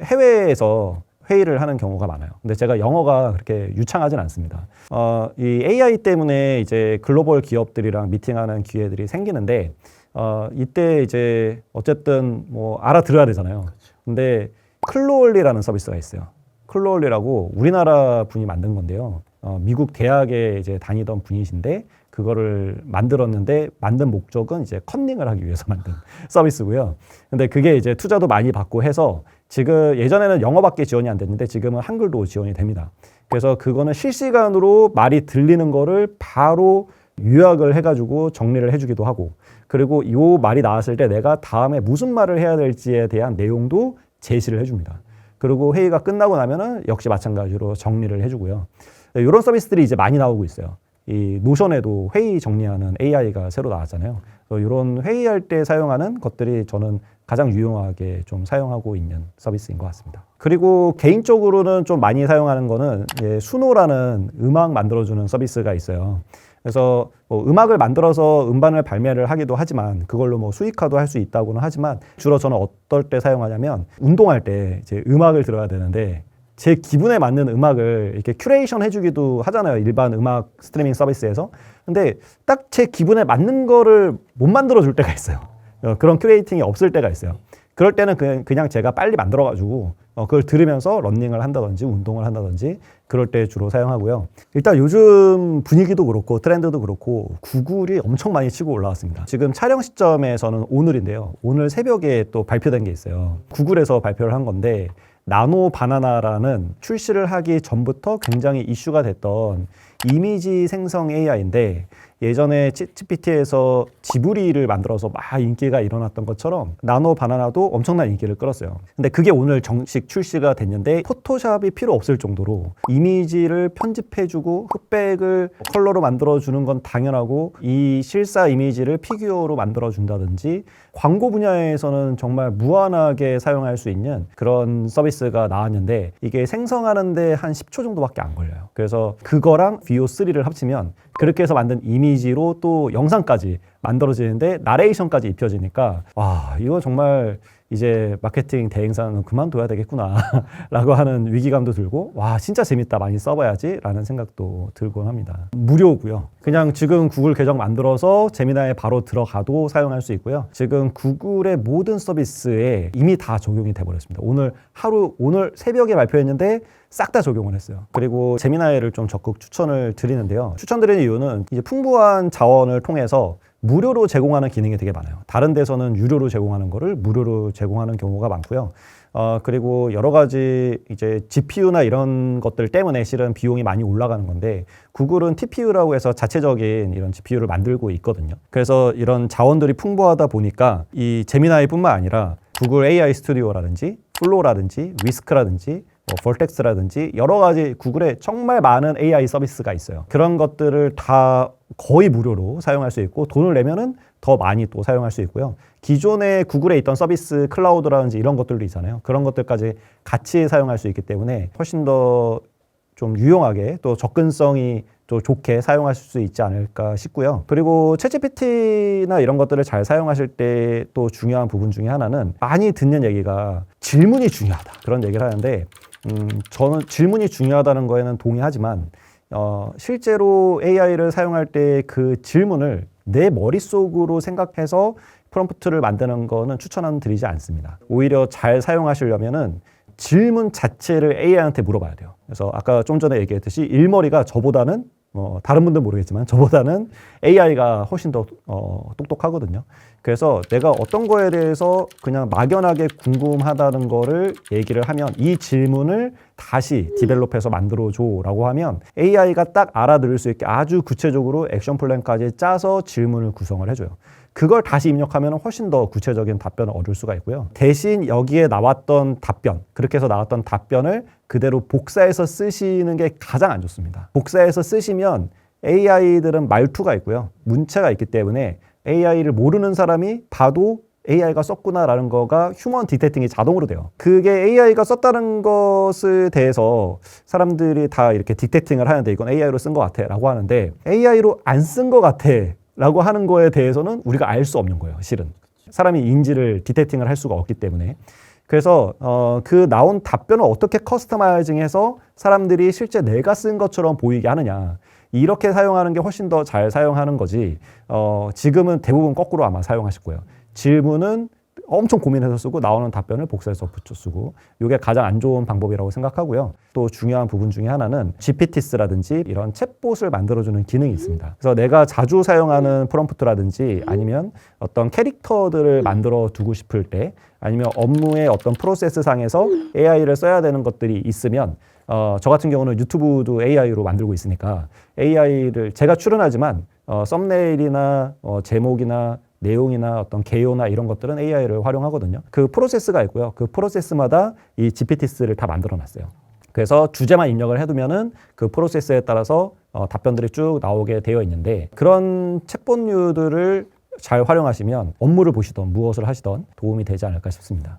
해외에서 회의를 하는 경우가 많아요. 근데 제가 영어가 그렇게 유창하진 않습니다. 어, 이 AI 때문에 이제 글로벌 기업들이랑 미팅하는 기회들이 생기는데 어, 이때 이제 어쨌든 뭐 알아들어야 되잖아요. 근데 클로올리라는 서비스가 있어요. 클로올리라고 우리나라 분이 만든 건데요. 어, 미국 대학에 이제 다니던 분이신데 그거를 만들었는데 만든 목적은 이제 컨닝을 하기 위해서 만든 서비스고요. 근데 그게 이제 투자도 많이 받고 해서 지금 예전에는 영어밖에 지원이 안 됐는데 지금은 한글도 지원이 됩니다. 그래서 그거는 실시간으로 말이 들리는 거를 바로 요약을 해가지고 정리를 해주기도 하고 그리고 이 말이 나왔을 때 내가 다음에 무슨 말을 해야 될지에 대한 내용도 제시를 해줍니다. 그리고 회의가 끝나고 나면은 역시 마찬가지로 정리를 해주고요. 이런 서비스들이 이제 많이 나오고 있어요. 이 노션에도 회의 정리하는 AI가 새로 나왔잖아요. 그래서 이런 회의할 때 사용하는 것들이 저는 가장 유용하게 좀 사용하고 있는 서비스인 것 같습니다. 그리고 개인적으로는 좀 많이 사용하는 거는 예, 수노라는 음악 만들어주는 서비스가 있어요. 그래서 뭐 음악을 만들어서 음반을 발매를 하기도 하지만 그걸로 뭐 수익화도 할 수 있다고는 하지만 주로 저는 어떨 때 사용하냐면 운동할 때 이제 음악을 들어야 되는데 제 기분에 맞는 음악을 이렇게 큐레이션 해주기도 하잖아요. 일반 음악 스트리밍 서비스에서. 근데 딱 제 기분에 맞는 거를 못 만들어 줄 때가 있어요. 어, 그런 큐레이팅이 없을 때가 있어요. 그럴 때는 그냥, 그냥 제가 빨리 만들어가지고 어, 그걸 들으면서 런닝을 한다든지 운동을 한다든지 그럴 때 주로 사용하고요. 일단 요즘 분위기도 그렇고 트렌드도 그렇고 구글이 엄청 많이 치고 올라왔습니다. 지금 촬영 시점에서는 오늘인데요. 오늘 새벽에 또 발표된 게 있어요. 구글에서 발표를 한 건데 나노 바나나라는 출시를 하기 전부터 굉장히 이슈가 됐던 이미지 생성 AI인데 예전에 GPT에서 지브리를 만들어서 막 인기가 일어났던 것처럼 나노 바나나도 엄청난 인기를 끌었어요. 근데 그게 오늘 정식 출시가 됐는데 포토샵이 필요 없을 정도로 이미지를 편집해주고 흑백을 컬러로 만들어주는 건 당연하고 이 실사 이미지를 피규어로 만들어준다든지 광고 분야에서는 정말 무한하게 사용할 수 있는 그런 서비스가 나왔는데 이게 생성하는데 한 10초 정도밖에 안 걸려요. 그래서 그거랑 VO3를 합치면 그렇게 해서 만든 이미지 로 또 영상까지 만들어지는데 나레이션까지 입혀지니까 와 이거 정말 이제 마케팅 대행사는 그만둬야 되겠구나 라고 하는 위기감도 들고 와 진짜 재밌다. 많이 써봐야지 라는 생각도 들곤 합니다. 무료고요. 그냥 지금 구글 계정 만들어서 재미나에 바로 들어가도 사용할 수 있고요. 지금 구글의 모든 서비스에 이미 다 적용이 돼 버렸습니다. 오늘 하루 오늘 새벽에 발표했는데 싹 다 적용을 했어요 그리고 재미나이를 좀 적극 추천을 드리는데요 추천드리는 이유는 이제 풍부한 자원을 통해서 무료로 제공하는 기능이 되게 많아요. 다른 데서는 유료로 제공하는 거를 무료로 제공하는 경우가 많고요. 어, 그리고 여러 가지 이제 GPU나 이런 것들 때문에 실은 비용이 많이 올라가는 건데 구글은 TPU라고 해서 자체적인 이런 GPU를 만들고 있거든요. 그래서 이런 자원들이 풍부하다 보니까 이 제미나이뿐만 아니라 구글 AI 스튜디오라든지 플로라든지 위스크라든지 뭐 볼텍스라든지 여러 가지 구글에 정말 많은 AI 서비스가 있어요. 그런 것들을 다 거의 무료로 사용할 수 있고 돈을 내면은 더 많이 또 사용할 수 있고요. 기존에 구글에 있던 서비스 클라우드라든지 이런 것들도 있잖아요. 그런 것들까지 같이 사용할 수 있기 때문에 훨씬 더 좀 유용하게 또 접근성이 또 좋게 사용하실 수 있지 않을까 싶고요. 그리고 챗GPT나 이런 것들을 잘 사용하실 때 또 중요한 부분 중에 하나는 많이 듣는 얘기가 질문이 중요하다. 그런 얘기를 하는데 음, 저는 질문이 중요하다는 거에는 동의하지만 어, 실제로 AI를 사용할 때 그 질문을 내 머릿속으로 생각해서 프롬프트를 만드는 거는 추천은 드리지 않습니다. 오히려 잘 사용하시려면은 질문 자체를 AI한테 물어봐야 돼요. 그래서 아까 좀 전에 얘기했듯이 일머리가 저보다는 뭐 다른 분들 모르겠지만 저보다는 AI가 훨씬 더 어, 똑똑하거든요. 그래서 내가 어떤 거에 대해서 그냥 막연하게 궁금하다는 거를 얘기를 하면 이 질문을 다시 디벨롭해서 만들어줘라고 하면 AI가 딱 알아들을 수 있게 아주 구체적으로 액션 플랜까지 짜서 질문을 구성을 해줘요. 그걸 다시 입력하면 훨씬 더 구체적인 답변을 얻을 수가 있고요. 대신 여기에 나왔던 답변, 그렇게 해서 나왔던 답변을 그대로 복사해서 쓰시는 게 가장 안 좋습니다. 복사해서 쓰시면 AI들은 말투가 있고요. 문체가 있기 때문에 AI를 모르는 사람이 봐도 AI가 썼구나라는 거가 휴먼 디텍팅이 자동으로 돼요. 그게 AI가 썼다는 것에 대해서 사람들이 다 이렇게 디텍팅을 하는데 이건 AI로 쓴 것 같아 라고 하는데 AI로 안 쓴 것 같아 라고 하는 거에 대해서는 우리가 알 수 없는 거예요, 실은. 사람이 인지를 디텍팅을 할 수가 없기 때문에. 그래서 어, 그 나온 답변을 어떻게 커스터마이징해서 사람들이 실제 내가 쓴 것처럼 보이게 하느냐. 이렇게 사용하는 게 훨씬 더 잘 사용하는 거지. 어, 지금은 대부분 거꾸로 아마 사용하실 거예요. 질문은 엄청 고민해서 쓰고 나오는 답변을 복사해서 붙여 쓰고 이게 가장 안 좋은 방법이라고 생각하고요. 또 중요한 부분 중에 하나는 GPT스라든지 이런 챗봇을 만들어주는 기능이 있습니다. 그래서 내가 자주 사용하는 프롬프트라든지 아니면 어떤 캐릭터들을 만들어 두고 싶을 때 아니면 업무의 어떤 프로세스 상에서 AI를 써야 되는 것들이 있으면 어, 저 같은 경우는 유튜브도 AI로 만들고 있으니까 AI를 제가 출연하지만 어, 썸네일이나 어, 제목이나 내용이나 어떤 개요나 이런 것들은 AI를 활용하거든요. 그 프로세스가 있고요. 그 프로세스마다 이 GPT스를 다 만들어 놨어요. 그래서 주제만 입력을 해두면은 그 프로세스에 따라서 어, 답변들이 쭉 나오게 되어 있는데 그런 챗봇류들을 잘 활용하시면 업무를 보시던 무엇을 하시던 도움이 되지 않을까 싶습니다.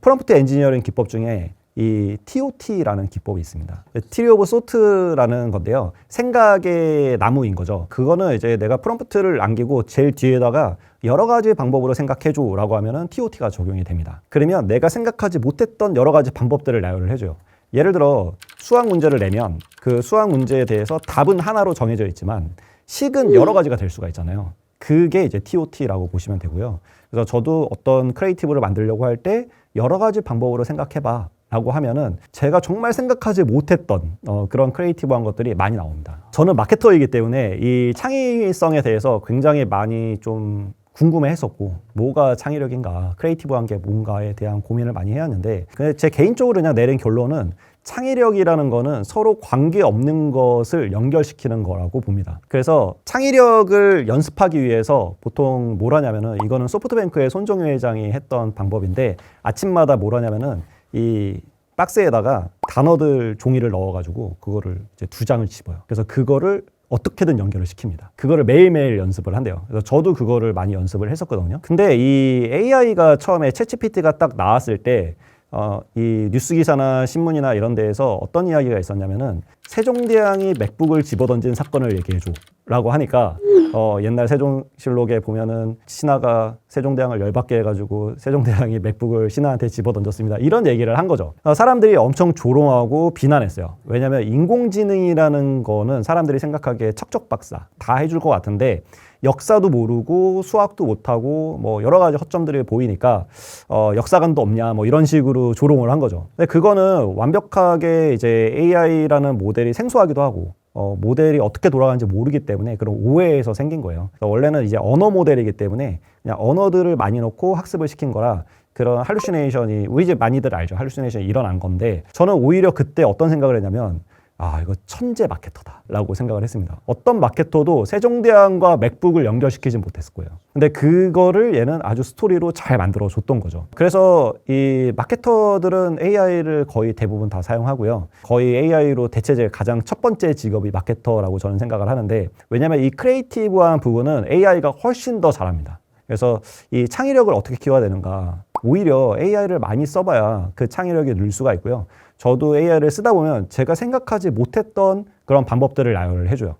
프롬프트 엔지니어링 기법 중에 이 TOT라는 기법이 있습니다. Tree of Thought라는 건데요. 생각의 나무인 거죠. 그거는 이제 내가 프롬프트를 남기고 제일 뒤에다가 여러 가지 방법으로 생각해줘라고 하면은 TOT가 적용이 됩니다. 그러면 내가 생각하지 못했던 여러 가지 방법들을 나열을 해줘요. 예를 들어 수학 문제를 내면 그 수학 문제에 대해서 답은 하나로 정해져 있지만 식은 여러 가지가 될 수가 있잖아요. 그게 이제 TOT라고 보시면 되고요. 그래서 저도 어떤 크리에이티브를 만들려고 할 때 여러 가지 방법으로 생각해봐. 라고 하면은 제가 정말 생각하지 못했던 어, 그런 크리에이티브한 것들이 많이 나옵니다. 저는 마케터이기 때문에 이 창의성에 대해서 굉장히 많이 좀 궁금해 했었고 뭐가 창의력인가 크리에이티브한 게 뭔가에 대한 고민을 많이 해왔는데 근데 제 개인적으로 그냥 내린 결론은 창의력이라는 거는 서로 관계없는 것을 연결시키는 거라고 봅니다. 그래서 창의력을 연습하기 위해서 보통 뭘 하냐면은 이거는 소프트뱅크의 손정유 회장이 했던 방법인데 아침마다 뭘 하냐면은 이 박스에다가 단어들 종이를 넣어가지고 그거를 이제 두 장을 집어요. 그래서 그거를 어떻게든 연결을 시킵니다. 그거를 매일매일 연습을 한대요. 그래서 저도 그거를 많이 연습을 했었거든요. 근데 이 AI가 처음에 챗GPT가 딱 나왔을 때 어, 이 뉴스 기사나 신문이나 이런 데에서 어떤 이야기가 있었냐면은 세종대왕이 맥북을 집어던진 사건을 얘기해줘 라고 하니까 어, 옛날 세종실록에 보면은 신하가 세종대왕을 열받게 해가지고 세종대왕이 맥북을 신하한테 집어던졌습니다. 이런 얘기를 한 거죠. 어, 사람들이 엄청 조롱하고 비난했어요. 왜냐하면 인공지능이라는 거는 사람들이 생각하기에 척척박사 다 해줄 것 같은데 역사도 모르고 수학도 못하고 뭐 여러 가지 허점들이 보이니까 어, 역사관도 없냐 뭐 이런 식으로 조롱을 한 거죠. 근데 그거는 완벽하게 이제 AI라는 모델이 생소하기도 하고 어, 모델이 어떻게 돌아가는지 모르기 때문에 그런 오해에서 생긴 거예요. 원래는 이제 언어 모델이기 때문에 그냥 언어들을 많이 넣고 학습을 시킨 거라 그런 할루시네이션이 우리 집 많이들 알죠. 할루시네이션이 일어난 건데 저는 오히려 그때 어떤 생각을 했냐면 아, 이거 천재 마케터다라고 생각을 했습니다. 어떤 마케터도 세종대왕과 맥북을 연결시키진 못했을 거예요. 근데 그거를 얘는 아주 스토리로 잘 만들어 줬던 거죠. 그래서 이 마케터들은 AI를 거의 대부분 다 사용하고요. 거의 AI로 대체제 가장 첫 번째 직업이 마케터라고 저는 생각을 하는데 왜냐하면 이 크리에이티브한 부분은 AI가 훨씬 더 잘합니다. 그래서 이 창의력을 어떻게 키워야 되는가. 오히려 AI를 많이 써봐야 그 창의력이 늘 수가 있고요. 저도 AI를 쓰다 보면 제가 생각하지 못했던 그런 방법들을 나열을 해줘요.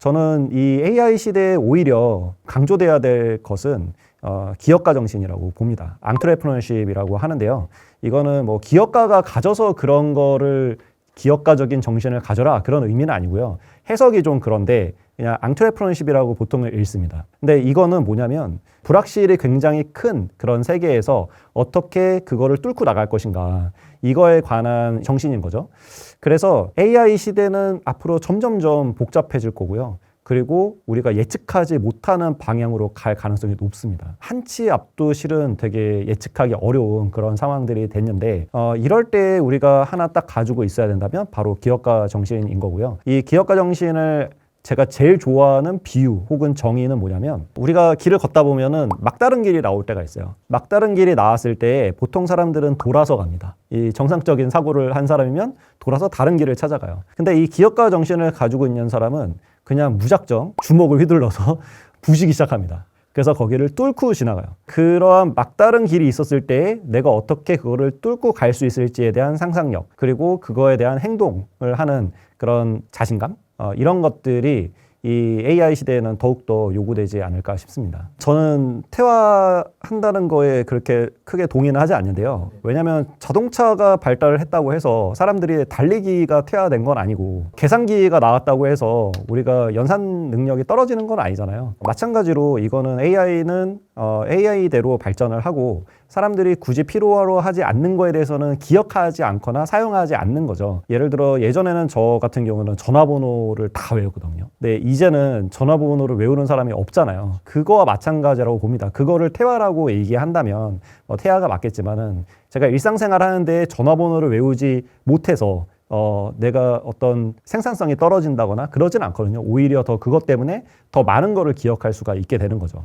저는 이 AI 시대에 오히려 강조돼야 될 것은 어, 기업가 정신이라고 봅니다. 앙트레프너십이라고 하는데요. 이거는 뭐 기업가가 가져서 그런 거를 기업가적인 정신을 가져라 그런 의미는 아니고요. 해석이 좀 그런데 그냥 앙트레프런십이라고 보통 읽습니다. 근데 이거는 뭐냐면 불확실이 굉장히 큰 그런 세계에서 어떻게 그거를 뚫고 나갈 것인가 이거에 관한 정신인 거죠. 그래서 AI 시대는 앞으로 점점점 복잡해질 거고요. 그리고 우리가 예측하지 못하는 방향으로 갈 가능성이 높습니다. 한치 앞도 실은 되게 예측하기 어려운 그런 상황들이 됐는데 어, 이럴 때 우리가 하나 딱 가지고 있어야 된다면 바로 기업가 정신인 거고요. 이 기업가 정신을 제가 제일 좋아하는 비유 혹은 정의는 뭐냐면 우리가 길을 걷다 보면은 막다른 길이 나올 때가 있어요. 막다른 길이 나왔을 때 보통 사람들은 돌아서 갑니다. 이 정상적인 사고를 한 사람이면 돌아서 다른 길을 찾아가요. 근데 이 기업가 정신을 가지고 있는 사람은 그냥 무작정 주먹을 휘둘러서 부시기 시작합니다. 그래서 거기를 뚫고 지나가요. 그러한 막다른 길이 있었을 때 내가 어떻게 그거를 뚫고 갈 수 있을지에 대한 상상력 그리고 그거에 대한 행동을 하는 그런 자신감 어, 이런 것들이 이이 AI 시대에는 더욱더 요구되지 않을까 싶습니다. 저는 퇴화한다는 거에 그렇게 크게 동의는 하지 않는데요. 왜냐하면 자동차가 발달을 했다고 해서 사람들이 달리기가 퇴화된 건 아니고 계산기가 나왔다고 해서 우리가 연산 능력이 떨어지는 건 아니잖아요. 마찬가지로 이거는 AI는 어, AI대로 발전을 하고 사람들이 굳이 필요로 하지 않는 거에 대해서는 기억하지 않거나 사용하지 않는 거죠. 예를 들어 예전에는 저 같은 경우는 전화번호를 다 외우거든요. 근데 이제는 전화번호를 외우는 사람이 없잖아요. 그거와 마찬가지라고 봅니다. 그거를 태화라고 얘기한다면 뭐 태화가 맞겠지만은 제가 일상생활 하는데 전화번호를 외우지 못해서 어, 내가 어떤 생산성이 떨어진다거나 그러진 않거든요. 오히려 더 그것 때문에 더 많은 거를 기억할 수가 있게 되는 거죠.